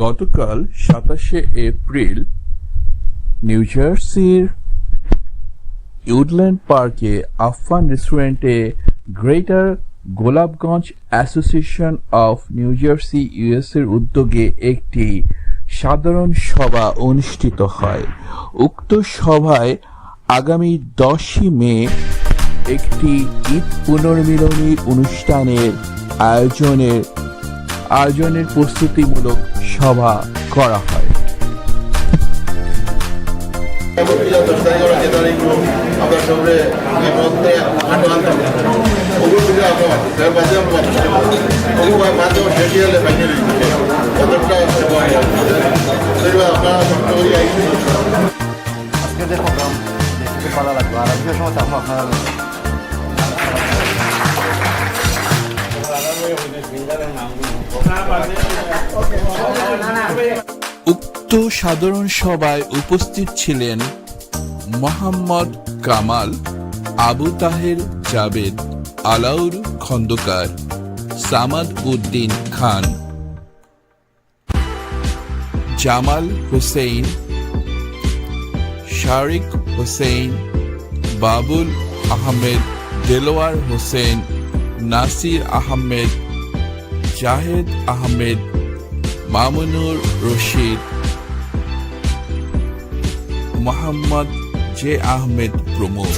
গতকাল সাতাশে April new জার্সির ইউডল্যান্ড পার্কে আফফান রেস্টুরেন্টে greater Golapganj association of new jersey ইউএসের উদ্যোগে একটি সাধারণ সভা অনুষ্ঠিত হয়। উক্ত সভায় আগামী দশই মে একটি ঈদ পুনর্মিলনী অনুষ্ঠানের আয়োজনের আয়োজনের প্রস্তুতিমূলক সভা করা হয়। উক্ত সাধারণ সভায় উপস্থিত ছিলেন মোহাম্মদ কামাল, আবু তাহের জাবেদ, আলাউর খন্দকার, সামাদ উদ্দিন খান, জামাল হুসেইন শারিক হোসেন বাবুল আহমেদ, দেলোয়ার হোসেন নাসির আহমেদ, জাহেদ আহমেদ, মামুনুর রশিদ, মোহাম্মদ জে আহমেদ প্রমুখ।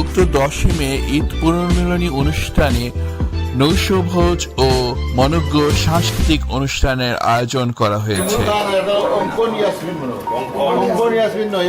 উক্ত দশমে ঈদ পুনর্মিলনী অনুষ্ঠানে নৈশভোজ ও মনজ্ঞ সাংস্কৃতিক অনুষ্ঠানের আয়োজন করা হয়েছে। অঙ্কন ইয়াসমিন মনে হয়। অঙ্কন ইয়াসমিন নয়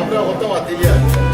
ಅಪ್ರ ಗೊತ್ತಾಗ್ತಿದೆಯಾ